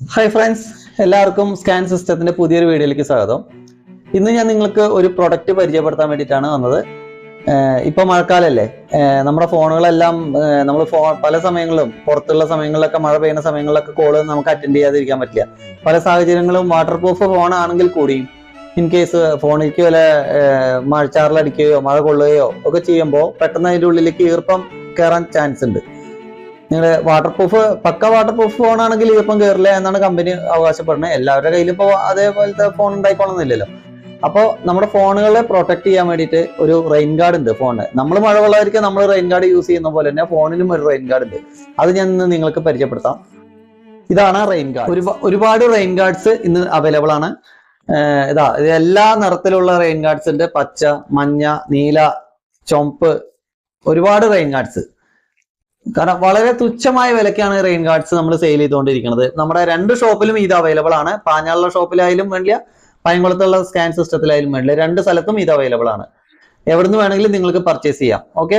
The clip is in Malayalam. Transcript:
ഹായ് ഫ്രണ്ട്സ് എല്ലാവർക്കും സ്കാൻ സിസ്റ്റത്തിന്റെ പുതിയൊരു വീഡിയോയിലേക്ക് സ്വാഗതം. ഇന്ന് ഞാൻ നിങ്ങൾക്ക് ഒരു പ്രൊഡക്റ്റ് പരിചയപ്പെടുത്താൻ വേണ്ടിയിട്ടാണ് വന്നത്. ഇപ്പൊ മഴക്കാലല്ലേ? നമ്മുടെ ഫോണുകളെല്ലാം നമ്മൾ ഫോ പല സമയങ്ങളിലും പുറത്തുള്ള സമയങ്ങളിലൊക്കെ മഴ പെയ്യുന്ന സമയങ്ങളിലൊക്കെ കോൾ നമുക്ക് അറ്റൻഡ് ചെയ്യാതിരിക്കാൻ പറ്റില്ല. പല സാഹചര്യങ്ങളും വാട്ടർ പ്രൂഫ് ഫോൺ ആണെങ്കിൽ കൂടിയും ഇൻ കേസ് ഫോണിലേക്ക് വല്ല മഴച്ചാറിലടിക്കുകയോ മഴ കൊള്ളുകയോ ഒക്കെ ചെയ്യുമ്പോൾ പെട്ടെന്ന് അതിന്റെ ഉള്ളിലേക്ക് ഈർപ്പം കയറാൻ ചാൻസ് ഉണ്ട്. നിങ്ങളുടെ വാട്ടർ പ്രൂഫ് പക്ക വാട്ടർ പ്രൂഫ് ഫോൺ ആണെങ്കിൽ ഇതിപ്പം കയറില്ല എന്നാണ് കമ്പനി അവകാശപ്പെടുന്നത്. എല്ലാവരുടെ കയ്യിലും ഇപ്പോൾ അതേപോലത്തെ ഫോൺ ഉണ്ടായിക്കോണമെന്നില്ലല്ലോ അപ്പോൾ നമ്മുടെ ഫോണുകളെ പ്രൊട്ടക്ട് ചെയ്യാൻ വേണ്ടിയിട്ട് ഒരു റെയിൻ ഗാർഡ് ഉണ്ട് ഫോണിന് നമ്മൾ മഴ വെള്ളമായിരിക്കും നമ്മൾ റെയിൻ ഗാർഡ് യൂസ് ചെയ്യുന്ന പോലെ തന്നെ ഫോണിനും ഒരു റെയിൻ ഗാർഡ് ഉണ്ട്. അത് ഞാൻ ഇന്ന് നിങ്ങൾക്ക് പരിചയപ്പെടുത്താം. ഇതാണ് റെയിൻ ഗാർഡ് ഒരുപാട് റെയിൻ ഗാർഡ്സ് ഇന്ന് അവൈലബിൾ ആണ്. ഇതാ ഇത് എല്ലാ നിറത്തിലുള്ള റെയിൻ ഗാർഡ്സ് ഉണ്ട്. പച്ച മഞ്ഞ നീല ചുമപ്പ് ഒരുപാട് റെയിൻ ഗാർഡ്സ് കാരണം വളരെ തുച്ഛമായ വിലക്കാണ് റെയിൻ ഗാർഡ്സ് നമ്മൾ സെയിൽ ചെയ്തുകൊണ്ടിരിക്കുന്നത്. നമ്മുടെ രണ്ട് ഷോപ്പിലും ഇത് അവൈലബിൾ ആണ്. പാഞ്ഞാളുള്ള ഷോപ്പിലായാലും വേണ്ടില്ല പയങ്കുളത്തുള്ള സ്കാൻ സിസ്റ്റത്തിലായാലും വേണ്ടില്ല. രണ്ട് സ്ഥലത്തും ഇത് അവൈലബിൾ ആണ്. എവിടുന്ന് വേണമെങ്കിലും നിങ്ങൾക്ക് പർച്ചേസ് ചെയ്യാം. ഓക്കെ